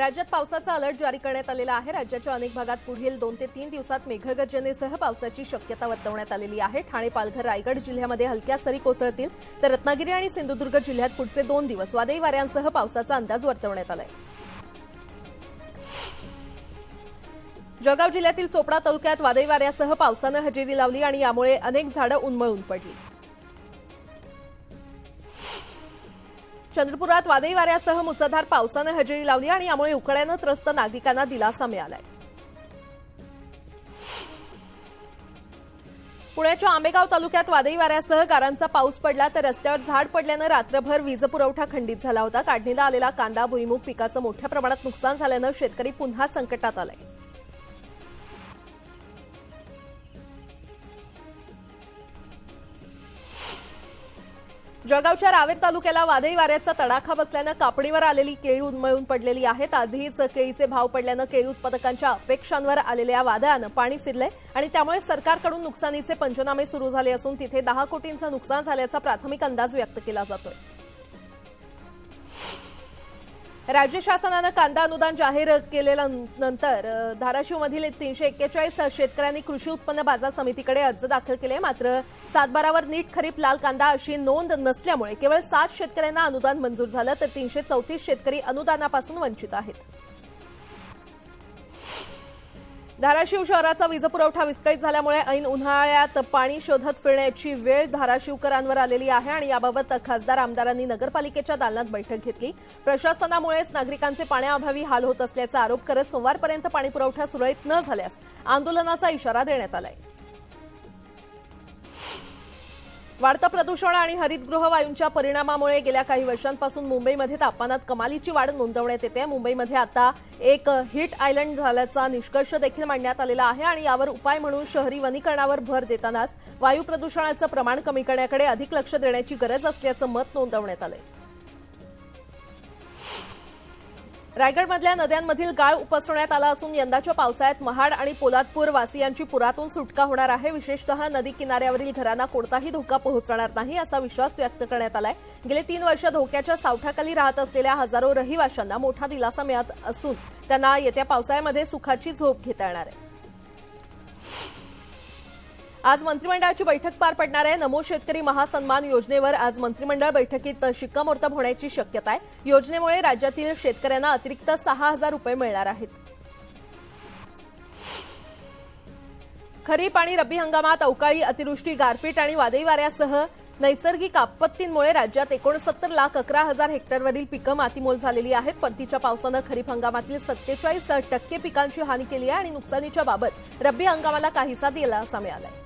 राज्यात पावसाचा अलर्ट जारी करण्यात आलेला आहे. राज्याच्या अनेक भागात पुढील दोन ते तीन दिवसात मेघगर्जनेसह पावसाची शक्यता वर्तवण्यात आलेली आहे. ठाणे पालघर रायगड जिल्ह्यामध्ये हलक्या सरी कोसळतील तर रत्नागिरी आणि सिंधुदुर्ग जिल्ह्यात पुढचे दोन दिवस वादळी वाऱ्यांसह पावसाचा अंदाज वर्तवण्यात आलाय. जळगाव जिल्ह्यातील चोपडा तालुक्यात वादळी वाऱ्यासह पावसानं हजेरी लावली आणि यामुळे अनेक झाडं उन्मळून पडली. चंद्रपुरात वादळी वाऱ्यासह मुसळधार पावसानं हजेरी लावली आणि यामुळे उकड्यानं त्रस्त नागरिकांना दिलासा मिळालाय. पुण्याच्या आंबेगाव तालुक्यात वादळी वाऱ्यासह गारांचा पाऊस पडला तर रस्त्यावर झाड पडल्यानं रात्रभर वीज पुरवठा खंडित झाला होता. काढणीला आलेला कांदा भुईमुग पिकाचं मोठ्या प्रमाणात नुकसान झाल्यानं शेतकरी पुन्हा संकटात आलाय. जळगावच्या रावेर तालुक्याला वादळी वाऱ्याचा तडाखा बसल्यानं कापणीवर आलेली केळी उन्मळून पडलेली आहेत. आधीच केळीचे भाव पडल्यानं केळी उत्पादकांच्या अपेक्षांवर आलेल्या वादळानं पाणी फिरलंय आणि त्यामुळे सरकारकडून नुकसानीचे पंचनामे सुरू झाले असून तिथे दहा कोटींचं नुकसान झाल्याचा प्राथमिक अंदाज व्यक्त केला जातोय. राज्य शासनानं कांदा अनुदान जाहीर केलेल्यानंतर नंतर धाराशिवमधील तीनशे एक्केचाळीस शेतकऱ्यांनी कृषी उत्पन्न बाजार समितीकडे अर्ज दाखल केले. मात्र सातबारावर नीट खरीप लाल कांदा अशी नोंद नसल्यामुळे केवळ सात शेतकऱ्यांना अनुदान मंजूर झालं तर तीनशे चौतीस शेतकरी अनुदानापासून वंचित आहेत. धाराशिव शहराचा वीजपुरवठा विस्कळीत झाल्यामुळे ऐन उन्हाळ्यात पाणी शोधत फिरण्याची वेळ धाराशिवकरांवर आलेली आहे आणि याबाबत खासदार आमदारांनी नगरपालिकेच्या दालनात बैठक घेतली. प्रशासनामुळेच नागरिकांचे पाण्याअभावी हाल होत असल्याचा आरोप करत सोमवारपर्यंत पाणीपुरवठा सुरळीत न झाल्यास आंदोलनाचा इशारा देण्यात आलाय. वाढतं प्रदूषण आणि हरितगृह वायूंच्या परिणामामुळे गेल्या काही वर्षांपासून मुंबईमध्ये तापमानात कमालीची वाढ नोंदवण्यात येते. मुंबईमध्ये आता एक हिट आयलंड झाल्याचा निष्कर्ष देखील मांडण्यात आलेला आहे आणि यावर उपाय म्हणून शहरी वनीकरणावर भर देतानाच वायू प्रदूषणाचं प्रमाण कमी करण्याकडे अधिक लक्ष देण्याची गरज असल्याचं मत नोंदवण्यात आलंय. रायगडमधल्या नद्यांमधील गाळ उपसण्यात आला असून यंदाच्या पावसाळ्यात महाड आणि पोलादपूर वासियांची पुरातून सुटका होणार आहे. विशेषतः नदी किनाऱ्यावरील घरांना कोणताही धोका पोहोचणार नाही असा विश्वास व्यक्त करण्यात आलाय. गेले तीन वर्ष धोक्याच्या सावठाखाली राहत असलेल्या हजारो रहिवाशांना मोठा दिलासा मिळत असून त्यांना येत्या पावसाळ्यामध्ये सुखाची झोप घेता येणार आहे. आज मंत्रिमंडळाची बैठक पार पडणार आहे. नमो शेतकरी महासन्मान योजनेवर आज मंत्रिमंडळ बैठकीत शिक्कामोर्तब होण्याची शक्यता आहे. योजनेमुळे राज्यातील शेतकऱ्यांना अतिरिक्त सहा हजार रुपये मिळणार आहेत. खरीप आणि रब्बी हंगामात अवकाळी अतिवृष्टी गारपीट आणि वादळी वाऱ्यासह नैसर्गिक आपत्तींमुळे राज्यात एकोणसत्तर लाख अकरा हजार हेक्टरवरील पिकं मातीमोल झालेली आहेत. परतीच्या पावसानं खरीप हंगामातील सत्तेचाळीस टक्के पिकांची हानी केली आहे आणि नुकसानीच्या बाबत रब्बी हंगामाला काहीसा दिलासा मिळालाय.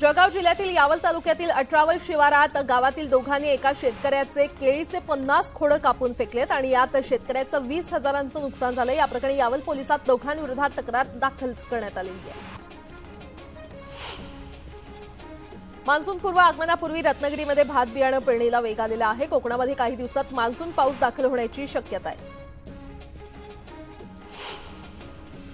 जळगाव जिल्ह्यातील यावल तालुक्यातील अठरावल शिवारात गावातील दोघांनी एका शेतकऱ्याचे केळीचे पन्नास खोडं कापून फेकलेत आणि यात शेतकऱ्याचं वीस हजारांचं नुकसान झालं. या प्रकरणी यावल पोलिसात दोघांविरोधात तक्रार दाखल करण्यात आलेली आहे. मान्सूनपूर्व आगमनापूर्वी रत्नागिरीमध्ये भात बियाणं पेरणीला वेग आलेला आहे. कोकणामध्ये काही दिवसात मान्सून पाऊस दाखल होण्याची शक्यता आहे.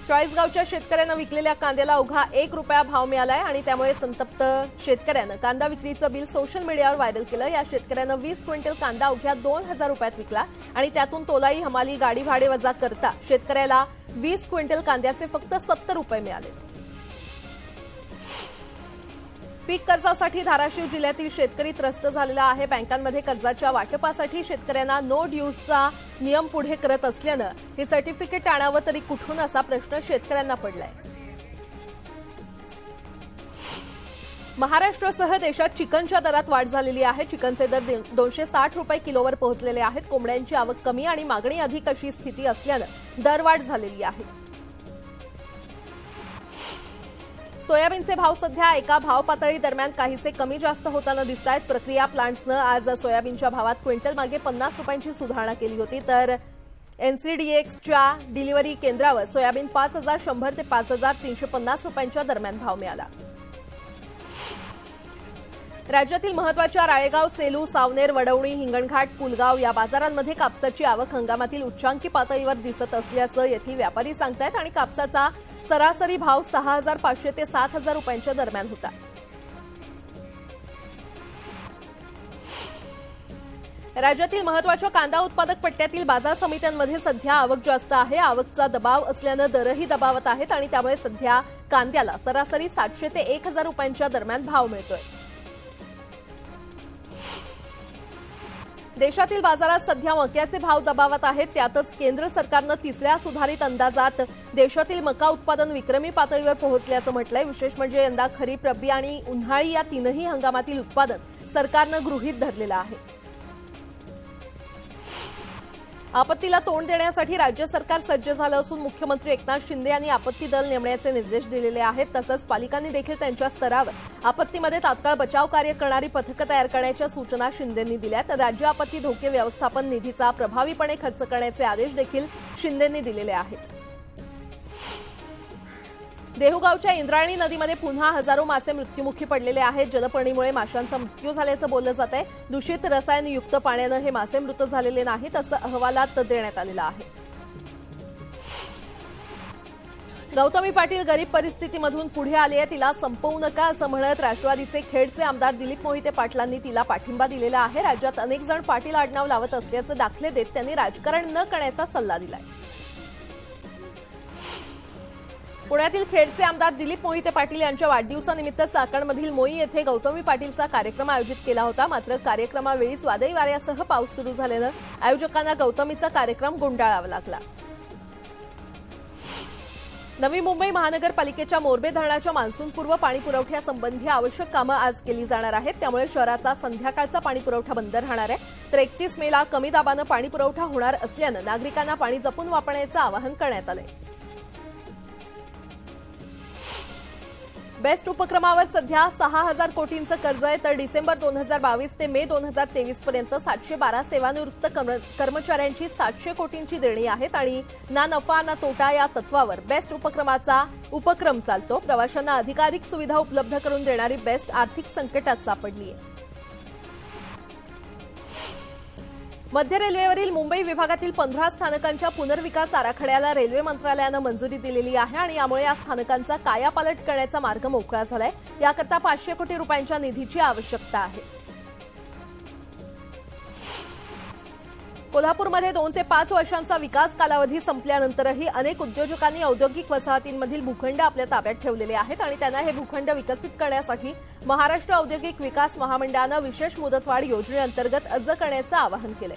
चाळीसगावच्या शेतकऱ्यांना विकलेल्या कांद्याला अवघा एक रुपया भाव मिळालाय आणि त्यामुळे संतप्त शेतकऱ्यानं कांदा विक्रीचं बिल सोशल मीडियावर व्हायरल केलं. या शेतकऱ्यानं वीस क्विंटल कांदा अवघ्या दोन हजार रुपयात विकला आणि त्यातून तोलाई हमाली गाडी भाडे वजा करता शेतकऱ्याला वीस क्विंटल कांद्याचे फक्त सत्तर रुपये मिळाले. पीक कर्जासाठी धाराशिव जिल्ह्यातील शेतकरी त्रस्त झालेला आहे. बँकांमध्ये कर्जाच्या वाटपासाठी शेतकऱ्यांना नो ड्यूजचा नियम पुढे करत असल्यानं हे सर्टिफिकेट आणावं तरी कुठून असा प्रश्न शेतकऱ्यांना पडलाय. महाराष्ट्रासह देशात चिकनच्या दरात वाढ झालेली आहे. चिकनचे दर दोनशे साठ रुपये किलोवर पोहोचलेले आहेत. कोंबड्यांची आवक कमी आणि मागणी अधिक अशी स्थिती असल्यानं दरवाढ झालेली आहे. सोयाबीनचे भाव सध्या एका भाव पातळी दरम्यान काहीसे कमी जास्त होताना दिसत आहेत प्रक्रिया प्लांट्सनं आज सोयाबीनच्या भावात क्विंटल मागे पन्नास रुपयांची सुधारणा केली होती. तर एनसीडीएक्सच्या डिलिव्हरी केंद्रावर सोयाबीन पाच हजार शंभर ते पाच हजार तीनशे पन्नास रुपयांच्या दरम्यान भाव मिळाला. राज्यातील महत्त्वाच्या राळेगाव सेलू सावनेर वडवणी हिंगणघाट पुलगाव या बाजारांमध्ये कापसाची आवक हंगामातील उच्चांकी पातळीवर दिसत असल्याचं येथील व्यापारी सांगतायत आणि कापसाचा सरासरी भाव सहा हजार पाचशे ते सात हजार रुपयांच्या दरम्यान होता. राज्यातील महत्त्वाच्या कांदा उत्पादक पट्ट्यातील बाजार समित्यांमध्ये सध्या आवक जास्त आहे. आवकचा दबाव असल्यानं दरही दबावत आहेत आणि त्यामुळे सध्या कांद्याला सरासरी सातशे ते एक हजार रुपयांच्या दरम्यान भाव मिळतोय. देशातील बाजारात सध्या मक्याचे भाव दबावत आहेत. त्यातच केंद्र सरकारनं तिसऱ्या सुधारित अंदाजात देशातील मका उत्पादन विक्रमी पातळीवर पोहोचल्याचं म्हटलंय. विशेष म्हणजे यंदा खरीप रब्बी आणि उन्हाळी या तीनही हंगामातील उत्पादन सरकारनं गृहीत धरलेलं आहे. आपत्तीला तोंड देण्यासाठी राज्य सरकार सज्ज झालं असून मुख्यमंत्री एकनाथ शिंदे यांनी आपत्ती दल नेमण्याचे निर्देश दिलेले आहेत. तसंच पालिकांनी देखील त्यांच्या स्तरावर आपत्तीमध्ये तात्काळ बचाव कार्य करणारी पथकं तयार करण्याच्या सूचना शिंदेंनी दिल्या तर राज्य आपत्ती धोके व्यवस्थापन निधीचा प्रभावीपणे खर्च करण्याचे आदेश देखील शिंदेंनी दिलेले आहेत. देहूगावच्या इंद्रायणी नदीमध्ये पुन्हा हजारो मासे मृत्युमुखी पडलेले आहेत. जलपर्णीमुळे माशांचा मृत्यू झाल्याचं बोललं जात आहे. दूषित रसायनयुक्त पाण्यानं हे मासे मृत झालेले नाहीत असं अहवालात देण्यात आलेलं आहे. गौतमी पाटील गरीब परिस्थितीमधून पुढे आली आहे तिला संपवू नका असं म्हणत राष्ट्रवादीचे खेडचे आमदार दिलीप मोहिते पाटलांनी तिला पाठिंबा दिलेला आहे. राज्यात अनेक जण पाटील आडनाव लावत असल्याचे दाखले देत त्यांनी राजकारण न करण्याचा सल्ला दिलाय. पुण्यातील खेडचे आमदार दिलीप मोहिते पाटील यांच्या वाढदिवसानिमित्त चाकणमधील मोई येथे गौतमी पाटीलचा कार्यक्रम आयोजित केला होता. मात्र कार्यक्रमावेळीच वादळी वाऱ्यासह पाऊस सुरू झाल्यानं आयोजकांना गौतमीचा कार्यक्रम गुंडाळावा लागला. नवी मुंबई महानगरपालिकेच्या मोरबे धरणाच्या मान्सूनपूर्व पाणी पुरवठ्यासंबंधी आवश्यक कामं आज केली जाणार आहेत. त्यामुळे शहराचा संध्याकाळचा पाणी पुरवठा बंद राहणार आहे. तर एकतीस मेला कमी दाबानं पाणी पुरवठा होणार असल्यानं नागरिकांना पाणी जपून वापरण्याचं आवाहन करण्यात आलंय. बेस्ट उपक्रमावर सध्या सहा हजार कोटींचं कर्ज आहे तर डिसेंबर दोन हजार बावीस ते मे दोन हजार तेवीस पर्यंत सातशे बारा सेवानिवृत्त कर्म- कर्मचाऱ्यांची सातशे कोटींची देणी आहेत आणि ना नफा ना तोटा या तत्वावर बेस्ट उपक्रमाचा उपक्रम चालतो. प्रवाशांना अधिकाधिक सुविधा उपलब्ध करून देणारी बेस्ट आर्थिक संकटात सापडली आहे मध्य रेल्वेवरील मुंबई विभागातील पंधरा स्थानकांच्या पुनर्विकास आराखड्याला रेल्वे मंत्रालयानं मंजुरी दिलेली आहे आणि यामुळे या स्थानकांचा कायापालट करण्याचा मार्ग मोकळा झालाय. याकरता पाचशे कोटी रुपयांच्या निधीची आवश्यकता आहे. कोल्हापूरमध्ये दोन ते पाच वर्षांचा विकास कालावधी संपल्यानंतरही अनेक उद्योजकांनी औद्योगिक वसाहतींमधील भूखंड आपल्या ताब्यात ठेवलेले आहेत आणि त्यांना हे भूखंड विकसित करण्यासाठी महाराष्ट्र औद्योगिक विकास महामंडळानं विशेष मुदतवाढ योजनेअंतर्गत अर्ज करण्याचं आवाहन केलंय.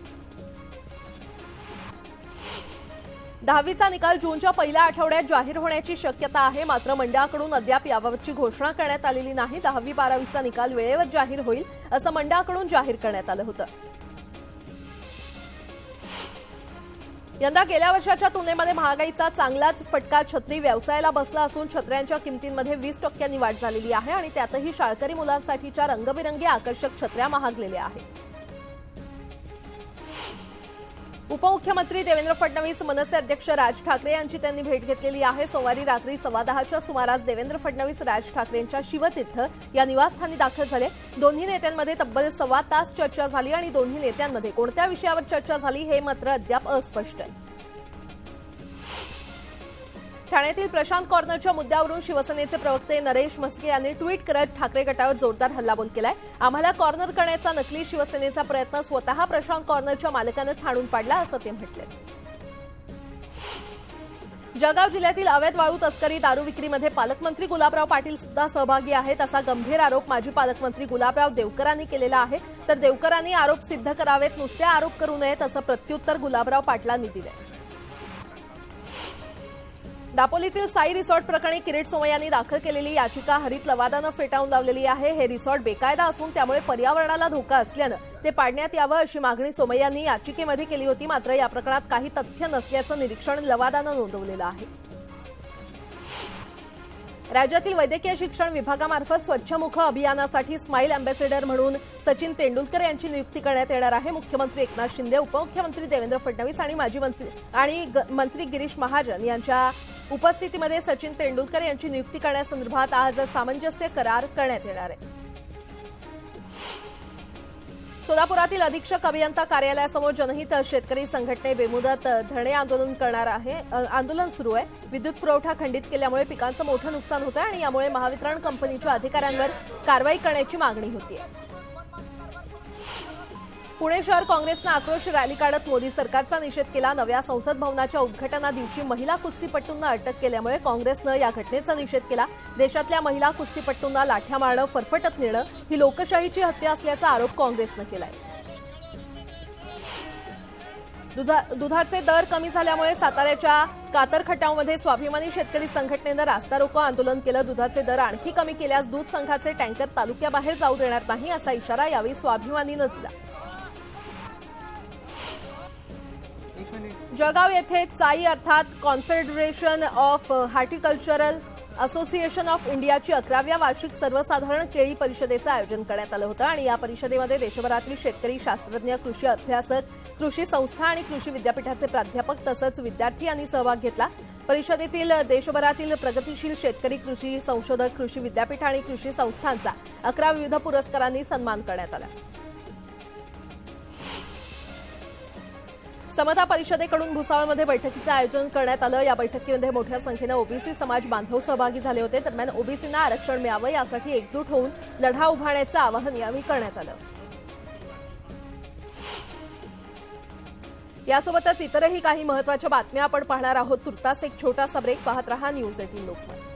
दहावीचा निकाल जूनच्या पहिल्या आठवड्यात जाहीर होण्याची शक्यता आहे. मात्र मंडळाकडून अद्याप याबाबतची घोषणा करण्यात आलेली नाही. दहावी बारावीचा निकाल वेळेवर जाहीर होईल असं मंडळाकडून जाहीर करण्यात आलं होतं. यंदा गेल्या वर्षाच्या तुलनेमध्ये महागाईचा चांगलाच फटका छत्री व्यवसायाला बसला असून छत्र्यांच्या किमतींमध्ये वीस टक्क्यांनी वाढ झालेली आहे आणि त्यातही शाळकरी मुलांसाठीच्या रंगबिरंगी आकर्षक छत्र्या महागलेल्या आहेत. उपमुख्यमंत्री देवेंद्र फडणवीस मनसे अध्यक्ष राज ठाकरे यांची त्यांनी भेट घेतलेली आहे. सोमवारी रात्री सव्वा दहाच्या सुमारास देवेंद्र फडणवीस राज ठाकरेंच्या शिवतीर्थ या निवासस्थानी दाखल झाले. दोन्ही नेत्यांमध्ये तब्बल सव्वा तास चर्चा झाली आणि दोन्ही नेत्यांमध्ये कोणत्या विषयावर चर्चा झाली हे मात्र अद्याप अस्पष्ट आहे. ठाण्यातील प्रशांत कॉर्नरच्या मुद्द्यावरून शिवसेनेचे प्रवक्ते नरेश म्हस्के यांनी ट्विट करत ठाकरे गटावर जोरदार हल्लाबोल केलाय. आम्हाला कॉर्नर करण्याचा नकली शिवसेनेचा प्रयत्न स्वतः प्रशांत कॉर्नरच्या मालकानं छाणून पाडला असं ते म्हटले. जळगाव जिल्ह्यातील अवैध वाळू तस्करी दारू विक्रीमध्ये पालकमंत्री गुलाबराव पाटील सुद्धा सहभागी आहेत असा गंभीर आरोप माजी पालकमंत्री गुलाबराव देवकरांनी केलेला आहे. तर देवकरांनी आरोप सिद्ध करावेत नुसते आरोप करू नयेत असं प्रत्युत्तर गुलाबराव पाटलांनी दिलंय. दापोलीतील साई रिसॉर्ट प्रकरणी किरीट सोमय्यांनी दाखल केलेली याचिका हरित लवादानं फेटाळून लावलेली आहे. हे रिसॉर्ट बेकायदा असून त्यामुळे पर्यावरणाला धोका असल्यानं ते पाडण्यात यावं अशी मागणी सोमय्यांनी याचिकेमध्ये केली होती. मात्र या प्रकरणात काही तथ्य नसल्याचं निरीक्षण लवादानं नोंदवलेलं आहे. राज्यातील वैद्यकीय शिक्षण विभागामार्फत स्वच्छमुख अभियानासाठी स्माईल अँबॅसेडर म्हणून सचिन तेंडुलकर यांची नियुक्ती करण्यात येणार आहे. मुख्यमंत्री एकनाथ शिंदे उपमुख्यमंत्री देवेंद्र फडणवीस आणि माजी मंत्री आणि ग- मंत्री गिरीश महाजन यांच्या उपस्थितीमध्ये सचिन तेंडुलकर यांची नियुक्ती करण्यासंदर्भात आज सामंजस्य करार करण्यात येणार आहे. सोलापुरातील अधीक्षक अभियंता कार्यालयासमोर जनहित शेतकरी संघटने बेमुदत धरणे आंदोलन करणार आहे. आंदोलन सुरू आहे. विद्युत पुरवठा खंडित केल्यामुळे पिकांचं मोठं नुकसान होतं आणि यामुळे महावितरण कंपनीच्या अधिकाऱ्यांवर कारवाई करण्याची मागणी होती पुणे शहर काँग्रेसनं आक्रोश रॅली काढत मोदी सरकारचा निषेध केला. नव्या संसद भवनाच्या उद्घाटना दिवशी महिला कुस्तीपटूंना अटक केल्यामुळे काँग्रेसनं या घटनेचा निषेध केला. देशातल्या महिला कुस्तीपटूंना लाठ्या मारणं फरफटत नेणं ही लोकशाहीची हत्या असल्याचा आरोप काँग्रेसनं केलाय. दुधा दुधाचे दर कमी झाल्यामुळे साताऱ्याच्या कातरखटावमध्ये स्वाभिमानी शेतकरी संघटनेनं रास्ता रोको आंदोलन केलं. दुधाचे दर आणखी कमी केल्यास दूध संघाचे टँकर तालुक्याबाहेर जाऊ देणार नाही असा इशारा यावेळी स्वाभिमानीनं दिला. जळगाव येथे चाई अर्थात confederation of horticultural association of इंडियाची अकराव्या वार्षिक सर्वसाधारण केळी परिषदेचं आयोजन करण्यात आलं होतं. आणि या परिषदेमध्ये देशभरातली शेतकरी शास्त्रज्ञ कृषी अभ्यासक कृषी संस्था आणि कृषी विद्यापीठाचे प्राध्यापक तसंच विद्यार्थी यांनी सहभाग घेतला. परिषदेतील देशभरातील प्रगतीशील शेतकरी कृषी संशोधक कृषी विद्यापीठ आणि कृषी संस्थांचा अकरा विविध पुरस्कारांनी सन्मान करण्यात आला. समता परिषदेकडून भुसावळमध्ये बैठकीचं आयोजन करण्यात आलं. या बैठकीमध्ये मोठ्या संख्येनं ओबीसी समाज बांधव सहभागी झाले होते. दरम्यान ओबीसींना आरक्षण मिळावं यासाठी एकजूट होऊन लढा उभारण्याचं आवाहन यावेळी करण्यात आलं. यासोबतच इतरही काही महत्त्वाच्या बातम्या आपण पाहणार आहोत. तुर्तास एक छोटासा ब्रेक पाहत रहा न्यूज एटीन लोकमत.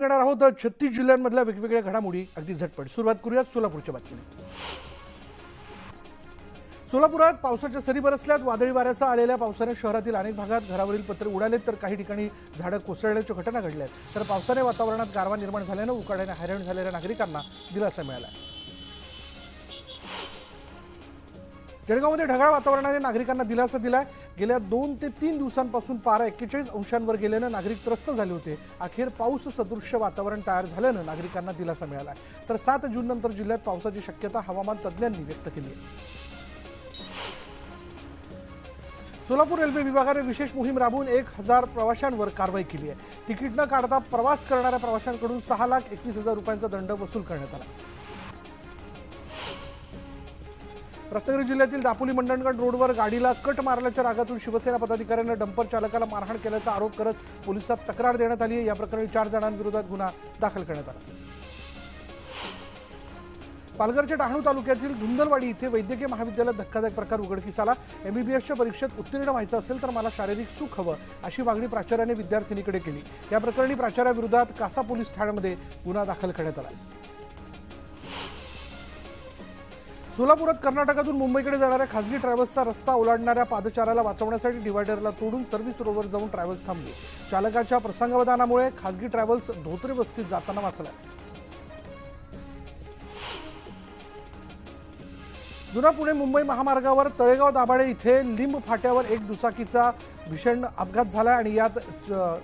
करणार आहोत छत्तीस जिल्ह्यांमधल्या वेगवेगळ्या घडामोडी अगदी झटपट. सुरुवात करूयात सोलापूरच्या बातमीने. सोलापुरात पावसाच्या सरी बरसल्यात. वादळी वाऱ्याचा आलेल्या पावसाने शहरातील अनेक भागात घरावरील पत्रे उडालेत तर काही ठिकाणी झाडं कोसळल्याच्या घटना घडल्या आहेत तर पावसाने वातावरणात गारवा निर्माण झाल्यानं उकाड्याने हैराण झालेल्या नागरिकांना दिलासा मिळाला जळगावमध्ये ढगाळ वातावरणाने नागरिकांना दिलासा दिलाय. गेल्या दोन ते तीन दिवसांपासून पारा एक्केचाळीस अंशांवर गेल्यानं नागरिक त्रस्त झाले होते. अखेर पाऊस सदृश्य वातावरण तयार झाल्यानं नागरिकांना दिलासा मिळाला तर सात जून नंतर जिल्ह्यात पावसाची शक्यता हवामान तज्ज्ञांनी व्यक्त केली आहे. सोलापूर रेल्वे विभागाने विशेष मोहीम राबवून एक हजार प्रवाशांवर कारवाई केली आहे. तिकीट न काढता प्रवास करणाऱ्या प्रवाशांकडून सहा लाख एकवीस हजार रुपयांचा दंड वसूल करण्यात आला. रत्नागिरी जिल्ह्यातील दापोली मंडणगड रोडवर गाडीला कट मारल्याच्या रागातून शिवसेना पदाधिकाऱ्यांना डंपर चालकाला मारहाण केल्याचा आरोप करत पोलिसात तक्रार देण्यात आली आहे. या प्रकरणी चार जणांविरोधात गुन्हा दाखल करण्यात आला. पालघरच्या डहाणू तालुक्यातील धुंदलवाडी इथे वैद्यकीय महाविद्यालयात धक्कादायक प्रकार उघडकीस आला. एमबीबीएसच्या परीक्षेत उत्तीर्ण व्हायचं असेल तर मला शारीरिक सुख हवं अशी मागणी प्राचार्याने विद्यार्थिनीकडे केली. या प्रकरणी प्राचार्याविरोधात कासा पोलीस ठाण्यामध्ये गुन्हा दाखल करण्यात आला. सोलापुरात कर्नाटकातून मुंबईकडे जाणाऱ्या खासगी ट्रॅव्हल्सचा रस्ता ओलांडणाऱ्या पादचाऱ्याला वाचवण्यासाठी डिवायडरला तोडून सर्व्हिस रोडवर जाऊन ट्रॅव्हल्स थांबली. चालकाच्या प्रसंगावधानामुळे खासगी ट्रॅव्हल्स धोत्रे वस्तीत जाताना वाचला जुना पुणे मुंबई महामार्गावर तळेगाव दाभाडे इथे लिंब फाट्यावर एक दुचाकीचा भीषण अपघात झाला आणि यात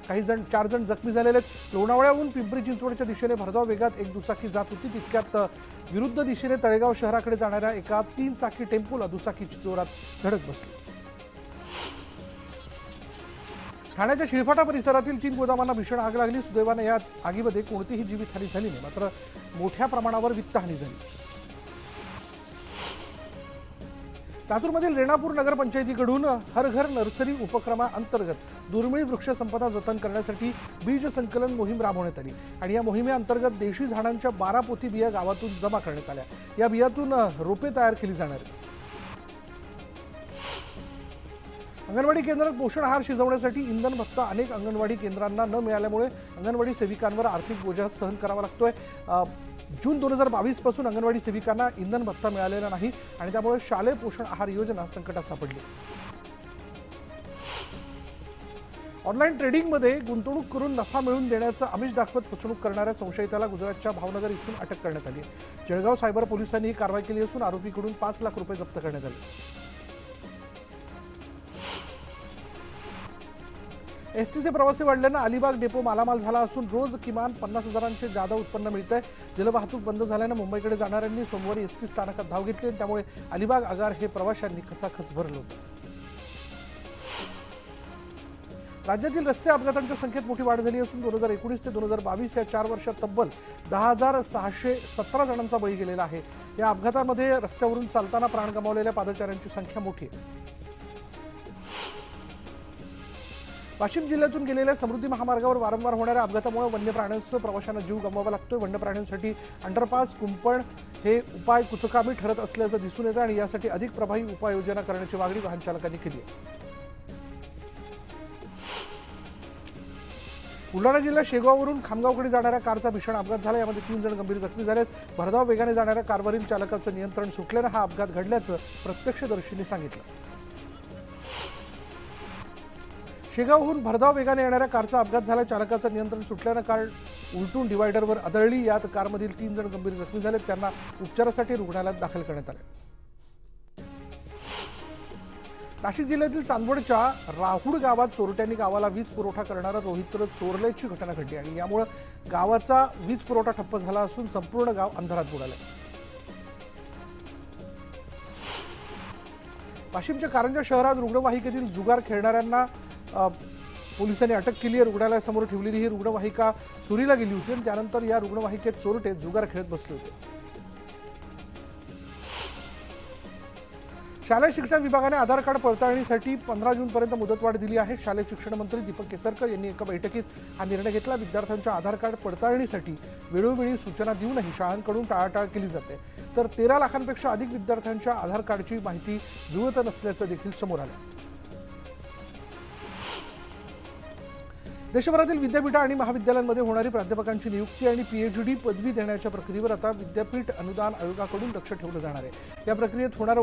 काही जण चार जण जखमी झालेले आहेत. लोणावळ्याहून पिंपरी चिंचवडच्या दिशेने भरधाव वेगात एक दुचाकी जात होती. तितक्यात विरुद्ध दिशेने तळेगाव शहराकडे जाणाऱ्या एका तीन चाकी टेम्पोला दुचाकीची जोरात धडक बसली. ठाण्याच्या शिळफाटा परिसरातील तीन गोदामांना भीषण आग लागली. सुदैवाने या आगीमध्ये कोणतीही जीवितहानी झाली नाही. मात्र मोठ्या प्रमाणावर वित्तहानी झाली. लातूरमधील रेणापूर नगरपंचायतीकडून हर घर नर्सरी उपक्रमाअंतर्गत दुर्मिळ वृक्ष संपदा जतन करण्यासाठी बीज संकलन मोहीम राबवण्यात आली. आणि या मोहिमेअंतर्गत देशी झाडांच्या बारा पोती बिया गावातून जमा करण्यात आल्या. या बियातून रोपे तयार केली जाणार. अंगणवाडी केंद्रात पोषण आहार शिजवण्यासाठी इंधन भत्ता अनेक अंगणवाडी केंद्रांना न मिळाल्यामुळे अंगणवाडी सेविकांवर आर्थिक बोजा सहन करावा लागतोय. जून दोन हजार बावीसपासून अंगणवाडी सेविकांना इंधन भत्ता मिळालेला नाही आणि त्यामुळे शालेय पोषण आहार योजना संकटात सापडली. ऑनलाईन ट्रेडिंगमध्ये गुंतवणूक करून नफा मिळवून देण्याचं आमिष दाखवत फसवणूक करणाऱ्या संशयिताला गुजरातच्या भावनगर इथून अटक करण्यात आली जळगाव सायबर पोलिसांनी ही कारवाई केली असून आरोपीकडून पाच लाख रुपये जप्त करण्यात आले. एस टीचे प्रवासी वाढल्यानं अलिबाग डेपो मालामाल झाला असून रोज किमान पन्नास हजारांचे जादा उत्पन्न मिळत आहे जलवाहतूक बंद झाल्यानं मुंबईकडे जाणाऱ्यांनी सोमवारी एस टी स्थानकात धाव घेतली त्यामुळे अलिबाग आगार हे प्रवाशांनी खचाखच भरलं होतं. राज्यातील रस्ते अपघातांच्या संख्येत मोठी वाढ झाली असून दोन हजार एकोणीस ते दोन हजार बावीस या चार वर्षात तब्बल दहा हजार सहाशे सतरा जणांचा बळी गेलेला आहे. या अपघातामध्ये रस्त्यावरून चालताना प्राण गमावलेल्या पादचाऱ्यांची संख्या मोठी आहे. वाशिम जिल्ह्यातून गेलेल्या समृद्धी महामार्गावर वारंवार होणाऱ्या अपघातामुळे वन्य प्राण्यांसह प्रवाशांना जीव गमवावा लागतोय. वन्य प्राण्यांसाठी अंडरपास कुंपण हे उपाय कुचकामी ठरत असल्याचं दिसून येतं आणि यासाठी अधिक प्रभावी उपाययोजना करण्याची मागणी वाहन चालकांनी केली आहे. बुलढाणा जिल्ह्यात शेगाववरून खामगावकडे जाणाऱ्या कारचा भीषण अपघात झाला. यामध्ये तीन जण गंभीर जखमी झालेत. भरधाव वेगाने जाणाऱ्या कारवरील चालकाचं नियंत्रण सुटल्यानं हा अपघात घडल्याचं प्रत्यक्षदर्शींनी सांगितलं. शेगावहून भरधाव वेगाने येणाऱ्या कारचा अपघात झाला चालकाचं नियंत्रण सुटल्यानं कार उलटून डिवायडरवर आदळली यात कारमधील तीन जण गंभीर जखमी झालेत. त्यांना उपचारासाठी रुग्णालयात दाखल करण्यात आले. नाशिक जिल्ह्यातील चांदवडच्या राहुड गावात चोरट्यांनी गावाला वीज पुरवठा करणारा रोहित्र चोरल्याची घटना घडली आणि यामुळे गावाचा वीज पुरवठा ठप्प झाला असून संपूर्ण गाव अंधारात बुडाले वाशिमच्या कारंजा शहरात रुग्णवाहिकेतील जुगार खेळणाऱ्यांना पोलिसांनी अटक केली आहे. रुग्णालयासमोर ठेवलेली ही रुग्णवाहिका चोरीला गेली होती आणि त्यानंतर या रुग्णवाहिकेत चोरटे जुगार खेळत बसले होते. शालेय शिक्षण विभागाने आधार कार्ड पडताळणीसाठी पंधरा जूनपर्यंत मुदतवाढ दिली आहे. शालेय शिक्षण मंत्री दीपक केसरकर यांनी एका बैठकीत हा निर्णय घेतला. विद्यार्थ्यांच्या आधार कार्ड पडताळणीसाठी वेळोवेळी सूचना देऊनही शाळांकडून टाळाटाळ केली जाते. तर तेरा लाखांपेक्षा अधिक विद्यार्थ्यांच्या आधार कार्डची माहिती जुळत नसल्याचं देखील समोर आलं. देशभरातील विद्यापीठं आणि महाविद्यालयांमध्ये होणारी प्राध्यापकांची नियुक्ती आणि पीएचडी पदवी देण्याच्या प्रक्रियेवर आता विद्यापीठ अनुदान आयोगाकडून लक्ष ठेवलं जाणार आहे. या प्रक्रियेत होणारा